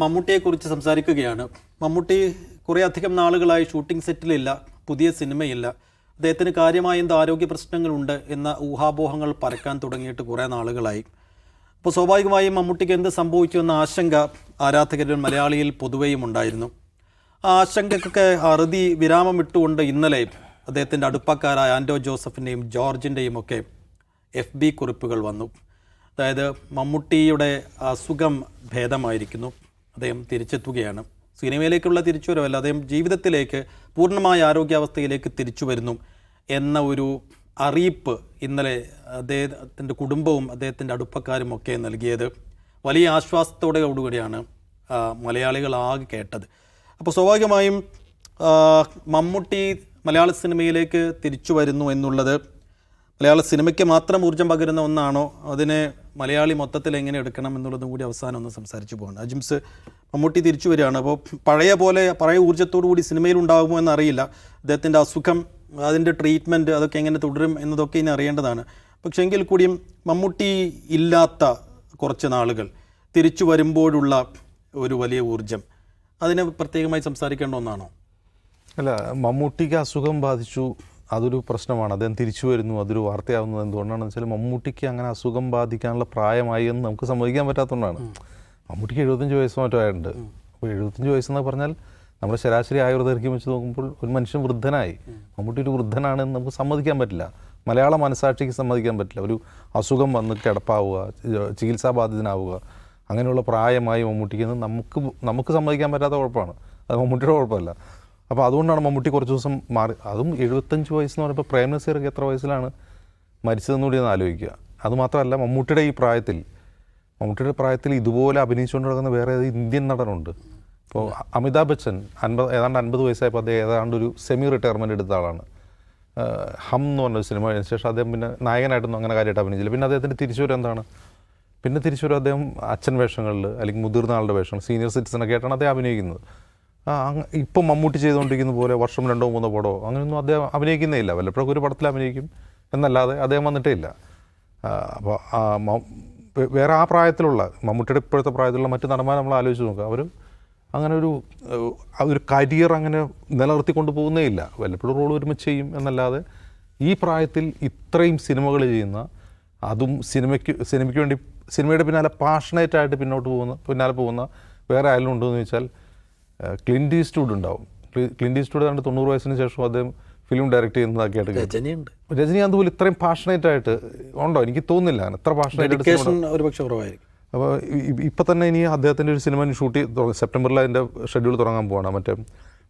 മമ്മൂട്ടിയെക്കുറിച്ച് സംസാരിക്കുകയാണ്. മമ്മൂട്ടി കുറേ അധികം നാളുകളായി ഷൂട്ടിംഗ് സെറ്റിലില്ല പുതിയ സിനിമയില്ല. അദ്ദേഹത്തിന് കാര്യമായ എന്ത് ആരോഗ്യ പ്രശ്നങ്ങളുണ്ട് എന്ന ഊഹാപോഹങ്ങൾ പരക്കാൻ തുടങ്ങിയിട്ട് കുറേ നാളുകളായി. അപ്പോൾ സ്വാഭാവികമായും മമ്മൂട്ടിക്ക് എന്ത് സംഭവിച്ചു എന്ന ആശങ്ക ആരാധകരിൽ മലയാളിയിൽ പൊതുവെയും ഉണ്ടായിരുന്നു. ആ ആശങ്കക്കൊക്കെ അറുതി വിരാമം ഇട്ടുകൊണ്ട് ഇന്നലെ അദ്ദേഹത്തിന്റെ അടുപ്പക്കാരായ ആൻഡോ ജോസഫിന്റെയും ജോർജിന്റെയും ഒക്കെ എഫ് ബി കുറിപ്പുകൾ വന്നു. അതായത് മമ്മൂട്ടിയുടെ അസുഖം ഭേദമായിരിക്കുന്നു. അദ്ദേഹം തിരിച്ചെത്തുകയാണ്. സിനിമയിലേക്കുള്ള തിരിച്ചുവരവല്ല അദ്ദേഹം ജീവിതത്തിലേക്ക് പൂർണമായ ആരോഗ്യാവസ്ഥയിലേക്ക് തിരിച്ചു വരുന്നു എന്ന ഒരു അറിയിപ്പ് ഇന്നലെ അദ്ദേഹത്തിന്റെ കുടുംബവും അദ്ദേഹത്തിന്റെ അടുപ്പക്കാരും ഒക്കെ നൽകിയത്. വലിയ ആശ്വാസത്തോടെ കൂടിയാണ് മലയാളികളാകെ കേട്ടത്. അപ്പോൾ സ്വാഭാവികമായും മമ്മൂട്ടി മലയാള സിനിമയിലേക്ക് തിരിച്ചു വരുന്നു എന്നുള്ളത് മലയാള സിനിമയ്ക്ക് മാത്രം ഊർജം പകരുന്ന ഒന്നാണോ? അതിനെ മലയാളി മൊത്തത്തിൽ എങ്ങനെ എടുക്കണം എന്നുള്ളതും കൂടി അവസാനം ഒന്ന് സംസാരിച്ചു പോകണം. അജിംസ് മമ്മൂട്ടി തിരിച്ചു വരികയാണ്. അപ്പോൾ പഴയ പോലെ പഴയ ഊർജത്തോടു കൂടി സിനിമയിൽ ഉണ്ടാകുമോ എന്നറിയില്ല. അദ്ദേഹത്തിന്റെ അസുഖം അതിന്റെ ട്രീറ്റ്മെന്റ് അതൊക്കെ എങ്ങനെ തുടരും എന്നതൊക്കെ ഇനി അറിയേണ്ടതാണ്. പക്ഷേ എങ്കിൽ കൂടിയും മമ്മൂട്ടി ഇല്ലാത്ത കുറച്ച് നാളുകൾ തിരിച്ചു വരുമ്പോഴുള്ള ഒരു വലിയ ഊർജം അതിനെ പ്രത്യേകമായി സംസാരിക്കേണ്ട ഒന്നാണോ? അല്ല മമ്മൂട്ടിക്ക് അസുഖം ബാധിച്ചു അതൊരു പ്രശ്നമാണ്. അദ്ദേഹം തിരിച്ചു വരുന്നു. അതൊരു വാർത്തയാവുന്നത് എന്തുകൊണ്ടാണെന്ന് വെച്ചാൽ മമ്മൂട്ടിക്ക് അങ്ങനെ അസുഖം ബാധിക്കാനുള്ള പ്രായമായി എന്ന് നമുക്ക് സമ്മതിക്കാൻ പറ്റാത്തതുകൊണ്ടാണ്. മമ്മൂട്ടിക്ക് എഴുപത്തഞ്ച് വയസ്സ് മറ്റോ ആയിട്ടുണ്ട്. അപ്പോൾ എഴുപത്തഞ്ച് വയസ്സെന്ന് പറഞ്ഞാൽ നമ്മുടെ ശരാശരി ആയുർദൈർഘ്യം വെച്ച് നോക്കുമ്പോൾ ഒരു മനുഷ്യൻ വൃദ്ധനായി. മമ്മൂട്ടി ഒരു വൃദ്ധനാണെന്ന് നമുക്ക് സമ്മതിക്കാൻ പറ്റില്ല. മലയാള മനസാക്ഷിക്ക് സമ്മതിക്കാൻ പറ്റില്ല. ഒരു അസുഖം വന്ന് കിടപ്പാവുക ചികിത്സാ ചികിത്സാബാധിതനാവുക അങ്ങനെയുള്ള പ്രായമായി മമ്മൂട്ടിക്ക് നമുക്ക് നമുക്ക് സമ്മതിക്കാൻ പറ്റാത്ത കുഴപ്പമാണ്. അത് മമ്മൂട്ടിയുടെ കുഴപ്പമല്ല. അപ്പോൾ അതുകൊണ്ടാണ് മമ്മൂട്ടി കുറച്ച് ദിവസം മാറി. അതും എഴുപത്തഞ്ച് വയസ്സെന്ന് പറയുമ്പോൾ പ്രേം നസീറൊക്കെ എത്ര വയസ്സിലാണ് മരിച്ചതെന്ന് കൂടി ഒന്ന് ആലോചിക്കുക. അതുമാത്രമല്ല മമ്മൂട്ടിയുടെ ഈ പ്രായത്തിൽ മമ്മൂട്ടിയുടെ പ്രായത്തിൽ ഇതുപോലെ അഭിനയിച്ചുകൊണ്ട് നടക്കുന്ന വേറെ ഏത് ഇന്ത്യൻ നടനുണ്ട്. ഇപ്പോൾ അമിതാഭ് ബച്ചൻ അൻപത് ഏതാണ്ട് അൻപത് വയസ്സായപ്പോൾ അദ്ദേഹം ഏതാണ്ട് ഒരു സെമി റിട്ടയർമെന്റ് എടുത്ത ആളാണ്. ഹം എന്ന് പറഞ്ഞ സിനിമ അതിന് ശേഷം അദ്ദേഹം പിന്നെ നായകനായിട്ടൊന്നും അങ്ങനെ കാര്യമായിട്ട് അഭിനയിച്ചില്ല. പിന്നെ അദ്ദേഹത്തിന്റെ തിരിച്ചുവരും എന്താണ്? പിന്നെ തിരിച്ചുവരും അദ്ദേഹം അച്ഛൻ വേഷങ്ങളിൽ അല്ലെങ്കിൽ മുതിർന്ന ആളുടെ വേഷങ്ങൾ സീനിയർ സിറ്റിസണൊക്കെ ആയിട്ടാണ് അദ്ദേഹം അഭിനയിക്കുന്നത്. ഇപ്പം മമ്മൂട്ടി ചെയ്തുകൊണ്ടിരിക്കുന്ന പോലെ വർഷം രണ്ടോ മൂന്നോ പടമോ അങ്ങനെയൊന്നും അദ്ദേഹം അഭിനയിക്കുന്നേ ഇല്ല. വല്ലപ്പോഴൊക്കെ ഒരു പടത്തിൽ അഭിനയിക്കും എന്നല്ലാതെ അദ്ദേഹം വന്നിട്ടേ ഇല്ല. അപ്പോൾ വേറെ ആ പ്രായത്തിലുള്ള മമ്മൂട്ടിയുടെ ഇപ്പോഴത്തെ പ്രായത്തിലുള്ള മറ്റ് നടന്മാരെ നമ്മൾ ആലോചിച്ച് നോക്കുക. അവർ അങ്ങനെ ഒരു ഒരു കരിയർ അങ്ങനെ നിലനിർത്തിക്കൊണ്ട് പോകുന്നേ ഇല്ല. വല്ലപ്പോഴും റോൾ ഒരുമിച്ച് ചെയ്യും എന്നല്ലാതെ ഈ പ്രായത്തിൽ ഇത്രയും സിനിമകൾ ചെയ്യുന്ന അതും സിനിമയ്ക്ക് സിനിമയ്ക്ക് വേണ്ടി സിനിമയുടെ പിന്നാലെ പാഷനേറ്റ് ആയിട്ട് പിന്നോട്ട് പോകുന്ന പിന്നാലെ പോകുന്ന വേറെ ആരെങ്കിലും ഉണ്ടോ എന്ന് ചോദിച്ചാൽ ക്ലിന്റ് ഈസ്റ്റ്വുഡ് ഉണ്ടാവും. ക്ലിൻഡ് ഈസ്റ്റ്വുഡ് ഏതാണ്ട് തൊണ്ണൂറ് വയസ്സിന് ശേഷം അദ്ദേഹം ഫിലിം ഡയറക്റ്റ് ചെയ്യുന്നതാക്കിയിട്ട് കേട്ടു. രജനിയുണ്ട്. രജനികാന്ത് പോലും ഇത്രയും പാഷനേറ്റ് ആയിട്ട് ഉണ്ടോ? എനിക്ക് തോന്നുന്നില്ല. എത്ര പാഷനേറ്റ് ഒരുപക്ഷെ കുറവായിരിക്കും. അപ്പോൾ ഇപ്പം തന്നെ ഇനി അദ്ദേഹത്തിന്റെ ഒരു സിനിമ ഷൂട്ട് ചെയ്ത് തുടങ്ങി. സെപ്റ്റംബറിൽ അതിന്റെ ഷെഡ്യൂൾ തുടങ്ങാൻ പോവാണ്. മറ്റേ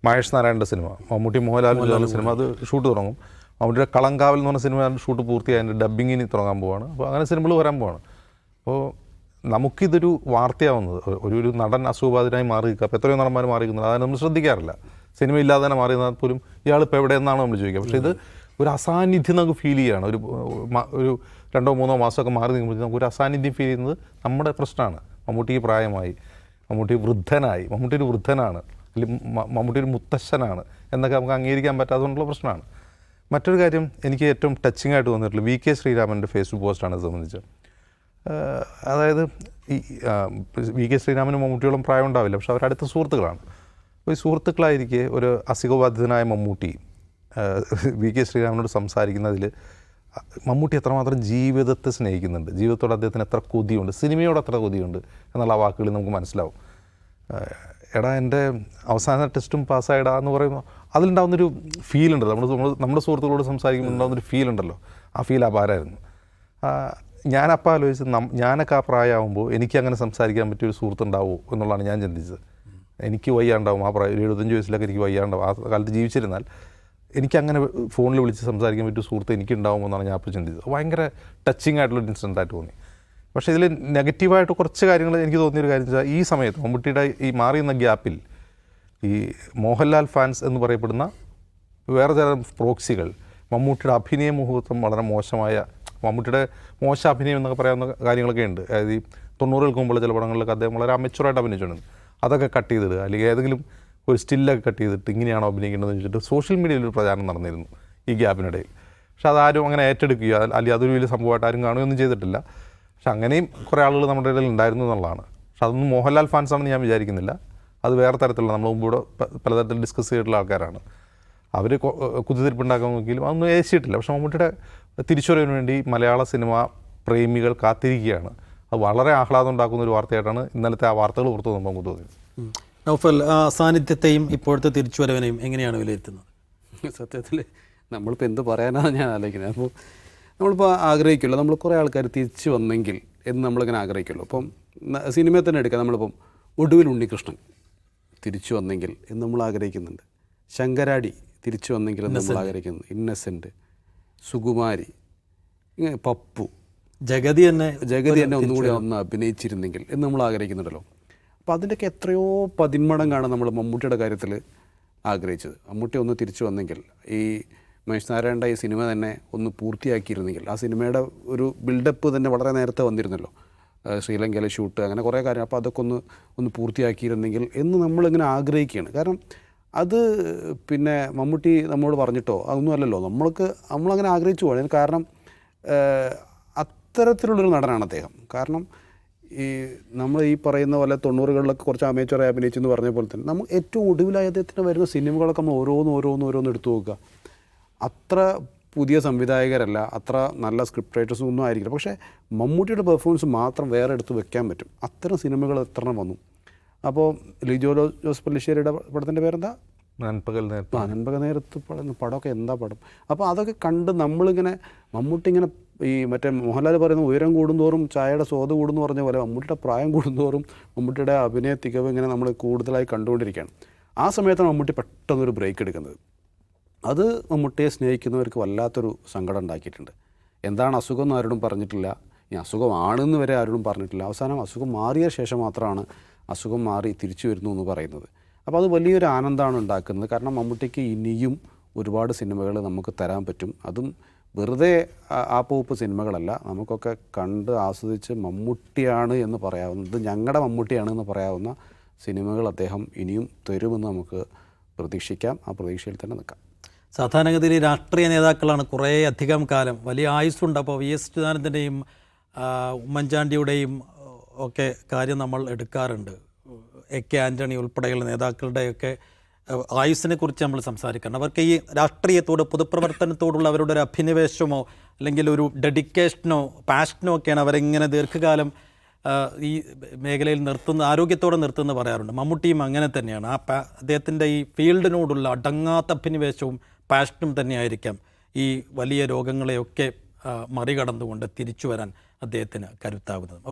മഹേഷ് നാരായണന്റെ സിനിമ. മമ്മൂട്ടി മോഹൻലാൽ ചെയ്യുന്ന സിനിമ അത് ഷൂട്ട് തുടങ്ങും. മമ്മൂട്ടിയുടെ കളങ്കാവൽ എന്ന് പറഞ്ഞ സിനിമ ഷൂട്ട് പൂർത്തിയായി. അതിന്റെ ഡബ്ബിങ്ങിന് തുടങ്ങാൻ പോവാണ്. അപ്പോൾ അങ്ങനെ സിനിമകൾ വരാൻ പോവാണ്. അപ്പോൾ നമുക്കിതൊരു വാർത്തയാവുന്നത്. ഒരു- ഒരു നടൻ അസുഖബാധിതനായി മാറി അപ്പോൾ എത്രയോ നടന്മാർ മാറി നിൽക്കുന്നത് അതാണ് നമ്മൾ ശ്രദ്ധിക്കാറില്ല. സിനിമ ഇല്ലാതെ തന്നെ മാറി നിന്നാൽ പോലും ഇയാൾ ഇപ്പോൾ എവിടെ എന്നാണ് നമ്മൾ ചോദിക്കുക. പക്ഷേ ഇത് ഒരു അസാന്നിധ്യം നമുക്ക് ഫീൽ ചെയ്യുകയാണ് ഒരു ഒരു രണ്ടോ മൂന്നോ മാസമൊക്കെ മാറി നിൽക്കുമ്പോൾ നമുക്ക് ഒരു അസാന്നിധ്യം ഫീൽ ചെയ്യുന്നത് നമ്മുടെ പ്രശ്നമാണ്. മമ്മൂട്ടിക്ക് പ്രായമായി. മമ്മൂട്ടി വൃദ്ധനായി. മമ്മൂട്ടി ഒരു വൃദ്ധനാണ്. അല്ലെങ്കിൽ മമ്മൂട്ടി ഒരു മുത്തശ്ശനാണ്. എന്നൊക്കെ നമുക്ക് അംഗീകരിക്കാൻ പറ്റാത്തതുകൊണ്ടുള്ള പ്രശ്നമാണ്. മറ്റൊരു കാര്യം എനിക്ക് ഏറ്റവും ടച്ചിങ് ആയിട്ട് തോന്നിയിട്ടുള്ളത് വി കെ ശ്രീരാമന്റെ ഫേസ്ബുക്ക് പോസ്റ്റാണ് സംബന്ധിച്ച്. അതായത് ഈ വി കെ ശ്രീരാമനും മമ്മൂട്ടിയോളം പ്രായം ഉണ്ടാവില്ല. പക്ഷെ അവരടുത്ത സുഹൃത്തുക്കളാണ്. അപ്പോൾ ഈ സുഹൃത്തുക്കളായിരിക്കെ ഒരു അസുഖബാധിതനായ മമ്മൂട്ടി വി കെ ശ്രീരാമനോട് സംസാരിക്കുന്നതിൽ മമ്മൂട്ടി എത്രമാത്രം ജീവിതത്തെ സ്നേഹിക്കുന്നുണ്ട്. ജീവിതത്തോട് അദ്ദേഹത്തിന് എത്ര കൊതിയുണ്ട്. സിനിമയോട് എത്ര കൊതിയുണ്ട് എന്നുള്ള വാക്കുകളിൽ നമുക്ക് മനസ്സിലാവും. എടാ എന്റെ അവസാന ടെസ്റ്റും പാസ്സായിടാ എന്ന് പറയുമ്പോൾ അതിലുണ്ടാവുന്നൊരു ഫീൽ ഉണ്ടല്ലോ. നമ്മൾ നമ്മുടെ സുഹൃത്തുക്കളോട് സംസാരിക്കുമ്പോൾ ഉണ്ടാകുന്നൊരു ഫീൽ ഉണ്ടല്ലോ. ആ ഫീൽ അപാരമായിരുന്നു. ഞാനപ്പോൾ ആലോചിച്ചത് ഞാനൊക്കെ ആ പ്രായമാകുമ്പോൾ എനിക്ക് അങ്ങനെ സംസാരിക്കാൻ പറ്റിയൊരു സുഹൃത്തുണ്ടാവുമോ എന്നുള്ളതാണ് ഞാൻ ചിന്തിച്ചത്. എനിക്ക് വയ്യാണ്ടാവും ആ പ്രായം ഒരു എഴുപത്തഞ്ച് വയസ്സിലൊക്കെ എനിക്ക് വയ്യാണ്ടാവും ആ കാലത്ത് ജീവിച്ചിരുന്നാൽ എനിക്കങ്ങനെ ഫോണിൽ വിളിച്ച് സംസാരിക്കാൻ പറ്റിയ സുഹൃത്ത് എനിക്ക് ഉണ്ടാവും എന്നാണ് ഞാൻ അപ്പോൾ ചിന്തിച്ചത്. ഭയങ്കര ടച്ചിങ് ആയിട്ടുള്ള ഇൻസിഡന്റ് ആയിട്ട് തോന്നി. പക്ഷേ ഇതിൽ നെഗറ്റീവായിട്ട് കുറച്ച് കാര്യങ്ങൾ എനിക്ക് തോന്നിയൊരു കാര്യം വെച്ചാൽ ഈ സമയത്ത് മമ്മൂട്ടിയുടെ ഈ മാറിയുന്ന ഗ്യാപ്പിൽ ഈ മോഹൻലാൽ ഫാൻസ് എന്ന് പറയപ്പെടുന്ന വേറെ തരം പ്രോക്സികൾ മമ്മൂട്ടിയുടെ അഭിനയ മുഹൂർത്തം വളരെ മോശമായ മമ്മൂട്ടിയുടെ മോശം അഭിനയം എന്നൊക്കെ പറയാവുന്ന കാര്യങ്ങളൊക്കെ ഉണ്ട്. അതായത് ഈ തൊണ്ണൂറുകൾക്ക് മുമ്പുള്ള ചില പടങ്ങളിലൊക്കെ അദ്ദേഹം വളരെ അമച്ചുറായിട്ട് അഭിനയിച്ചിട്ടുണ്ട്. അതൊക്കെ കട്ട് ചെയ്തിടുക. അല്ലെങ്കിൽ ഏതെങ്കിലും ഒരു സ്റ്റില്ലൊക്കെ കട്ട് ചെയ്തിട്ട് ഇങ്ങനെയാണോ അഭിനയിക്കേണ്ടതെന്ന് വെച്ചിട്ട് സോഷ്യൽ മീഡിയയിൽ ഒരു പ്രചാരണം നടന്നിരുന്നു ഈ ഗ്യാപ്പിനിടയിൽ പക്ഷെ അതാരും അങ്ങനെ ഏറ്റെടുക്കുകയോ അല്ലെങ്കിൽ അതൊരു വലിയ സംഭവമായിട്ട് ആരും കാണുകയൊന്നും ചെയ്തിട്ടില്ല. പക്ഷെ അങ്ങനെയും കുറേ ആളുകൾ നമ്മുടെ ഇടയിൽ ഉണ്ടായിരുന്നു എന്നുള്ളതാണ്. പക്ഷെ അതൊന്നും മോഹൻലാൽ ഫാൻസ് ആണെന്ന് ഞാൻ വിചാരിക്കുന്നില്ല. അത് വേറെ തരത്തിലുള്ള നമ്മൾ മുമ്പ് ഇവിടെ പലതരത്തിൽ ഡിസ്കസ് ചെയ്തിട്ടുള്ള ആൾക്കാരാണ്. അവർ കുതിരിപ്പുണ്ടാക്കാൻ നോക്കിയാലും അതൊന്നും ഏശിയിട്ടില്ല. പക്ഷെ മമ്മൂട്ടിയുടെ തിരിച്ചുവരവിന് വേണ്ടി മലയാള സിനിമ പ്രേമികൾ കാത്തിരിക്കുകയാണ്. അത് വളരെ ആഹ്ലാദം ഉണ്ടാക്കുന്ന ഒരു വാർത്തയായിട്ടാണ് ഇന്നലത്തെ ആ വാർത്തകൾ പുറത്തു നമുക്ക് തോന്നിയത്. നൗഫൽ ആ സാന്നിധ്യത്തെയും ഇപ്പോഴത്തെ തിരിച്ചുവരവിനെയും എങ്ങനെയാണ് വിലയിരുത്തുന്നത്? സത്യത്തിൽ നമ്മളിപ്പോൾ എന്ത് പറയാനാണ് ഞാൻ ആലോചിക്കുന്നത്. അപ്പോൾ നമ്മളിപ്പോൾ ആഗ്രഹിക്കുമല്ലോ നമ്മൾ കുറേ ആൾക്കാർ തിരിച്ചു വന്നെങ്കിൽ എന്ന് നമ്മളിങ്ങനെ ആഗ്രഹിക്കുമല്ലോ അപ്പം സിനിമയെ തന്നെ എടുക്കാം. നമ്മളിപ്പം ഒടുവിൽ ഉണ്ണികൃഷ്ണൻ തിരിച്ചു വന്നെങ്കിൽ എന്ന് നമ്മൾ ആഗ്രഹിക്കുന്നുണ്ട്. ശങ്കരാടി തിരിച്ചു വന്നെങ്കിൽ എന്ന് നമ്മൾ ആഗ്രഹിക്കുന്നു. ഇന്നസെന്റ് സുകുമാരി ഇങ്ങനെ പപ്പു. ജഗതി തന്നെ ജഗതി തന്നെ ഒന്നുകൂടി ഒന്ന് അഭിനയിച്ചിരുന്നെങ്കിൽ എന്ന് നമ്മൾ ആഗ്രഹിക്കുന്നുണ്ടല്ലോ. അപ്പോൾ അതിന്റെയൊക്കെ എത്രയോ പതിന്മടങ്ങാണ് നമ്മൾ മമ്മൂട്ടിയുടെ കാര്യത്തിൽ ആഗ്രഹിച്ചത്. മമ്മൂട്ടി ഒന്ന് തിരിച്ചു വന്നെങ്കിൽ ഈ മഹേഷ് നാരായണന്റെ ഈ സിനിമ തന്നെ ഒന്ന് പൂർത്തിയാക്കിയിരുന്നെങ്കിൽ ആ സിനിമയുടെ ഒരു ബിൽഡപ്പ് തന്നെ വളരെ നേരത്തെ വന്നിരുന്നല്ലോ. ശ്രീലങ്കയിലെ ഷൂട്ട് അങ്ങനെ കുറേ കാര്യം. അപ്പോൾ അതൊക്കെ ഒന്ന് ഒന്ന് പൂർത്തിയാക്കിയിരുന്നെങ്കിൽ എന്ന് നമ്മളിങ്ങനെ ആഗ്രഹിക്കുകയാണ്. കാരണം അത് പിന്നെ മമ്മൂട്ടി നമ്മോട് പറഞ്ഞിട്ടോ? അതൊന്നും അല്ലല്ലോ. നമ്മൾക്ക് നമ്മളങ്ങനെ ആഗ്രഹിച്ചു പോകണം കാരണം അത്തരത്തിലുള്ളൊരു നടനാണ് അദ്ദേഹം. കാരണം ഈ നമ്മൾ ഈ പറയുന്ന പോലെ തൊണ്ണൂറുകളിലൊക്കെ കുറച്ച് അമേച്ചറായി അഭിനയിച്ചെന്ന് പറഞ്ഞ പോലെ തന്നെ നമ്മൾ ഏറ്റവും ഒടുവിലായി അദ്ദേഹത്തിന് വരുന്ന സിനിമകളൊക്കെ നമ്മൾ ഓരോന്ന് ഓരോന്ന് ഓരോന്ന് എടുത്തു നോക്കുക. അത്ര പുതിയ സംവിധായകരല്ല അത്ര നല്ല സ്ക്രിപ്റ്റ് റൈറ്റേഴ്സും ഒന്നും ആയിരിക്കില്ല. പക്ഷേ മമ്മൂട്ടിയുടെ പെർഫോമൻസ് മാത്രം വേറെ എടുത്ത് വെക്കാൻ പറ്റും. അത്തരം സിനിമകൾ എത്ര വന്നു? അപ്പോൾ ലിജോ ജോസ് പള്ളിശ്ശേരിയുടെ പടത്തിന്റെ പേരെന്താ? നൻപകൽ നേരത്ത്. ആ നൻപകൽ നേരത്ത് പടം പടമൊക്കെ എന്താ പടം? അപ്പോൾ അതൊക്കെ കണ്ട് നമ്മളിങ്ങനെ മമ്മൂട്ടി ഇങ്ങനെ ഈ മറ്റേ മോഹൻലാൽ പറയുന്ന ഉയരം കൂടുന്തോറും ചായയുടെ സ്വാദ് കൂടുന്നു പറഞ്ഞ പോലെ മമ്മൂട്ടിയുടെ പ്രായം കൂടുന്തോറും മമ്മൂട്ടിയുടെ അഭിനയ തികവ് ഇങ്ങനെ നമ്മൾ കൂടുതലായി കണ്ടുകൊണ്ടിരിക്കുകയാണ്. ആ സമയത്താണ് മമ്മൂട്ടി പെട്ടെന്നൊരു ബ്രേക്ക് എടുക്കുന്നത്. അത് മമ്മൂട്ടിയെ സ്നേഹിക്കുന്നവർക്ക് വല്ലാത്തൊരു സങ്കടം ഉണ്ടാക്കിയിട്ടുണ്ട്. എന്താണ് അസുഖം എന്ന് ആരോടും പറഞ്ഞിട്ടില്ല. ഈ അസുഖമാണെന്ന് വരെ ആരോടും പറഞ്ഞിട്ടില്ല. അവസാനം അസുഖം മാറിയ ശേഷം മാത്രമാണ് അസുഖം മാറി തിരിച്ചു വരുന്നു എന്ന് പറയുന്നത്. അപ്പോൾ അത് വലിയൊരു ആനന്ദമാണ് ഉണ്ടാക്കുന്നത്. കാരണം മമ്മൂട്ടിക്ക് ഇനിയും ഒരുപാട് സിനിമകൾ നമുക്ക് തരാൻ പറ്റും. അതും വെറുതെ ആപ്പൂപ്പ് സിനിമകളല്ല. നമുക്കൊക്കെ കണ്ട് ആസ്വദിച്ച് മമ്മൂട്ടിയാണ് എന്ന് പറയാവുന്ന ഇത് ഞങ്ങളുടെ മമ്മൂട്ടിയാണ് എന്ന് പറയാവുന്ന സിനിമകൾ അദ്ദേഹം ഇനിയും തരുമെന്ന് നമുക്ക് പ്രതീക്ഷിക്കാം. ആ പ്രതീക്ഷയിൽ തന്നെ നിൽക്കാം. സാധാരണഗതിയിൽ രാഷ്ട്രീയ നേതാക്കളാണ് കുറേ അധികം കാലം. വലിയ ആയുസ്സുണ്ട്. അപ്പോൾ വി എസ് ചിദാനന്ദന്റെയും ഉമ്മൻചാണ്ടിയുടെയും ഒക്കെ കാര്യം നമ്മൾ എടുക്കാറുണ്ട്. എ കെ ആന്റണി ഉൾപ്പെടെയുള്ള നേതാക്കളുടെയൊക്കെ ആയുസിനെ കുറിച്ച് നമ്മൾ സംസാരിക്കണം അവർക്ക് ഈ രാഷ്ട്രീയത്തോട് പൊതുപ്രവർത്തനത്തോടുള്ള അവരുടെ ഒരു അഭിനിവേശമോ അല്ലെങ്കിൽ ഒരു ഡെഡിക്കേഷനോ പാഷനോ ഒക്കെയാണ് അവരെങ്ങനെ ദീർഘകാലം ഈ മേഖലയിൽ നിർത്തുന്ന ആരോഗ്യത്തോടെ നിർത്തുന്ന പറയാറുണ്ട്. മമ്മൂട്ടിയും അങ്ങനെ തന്നെയാണ്. ആ അദ്ദേഹത്തിന്റെ ഈ ഫീൽഡിനോടുള്ള അടങ്ങാത്ത അഭിനിവേശവും പാഷനും തന്നെയായിരിക്കാം ഈ വലിയ രോഗങ്ങളെയൊക്കെ മറികടന്നുകൊണ്ട് തിരിച്ചു വരാൻ അദ്ദേഹത്തിന് കരുത്താകുന്നത്.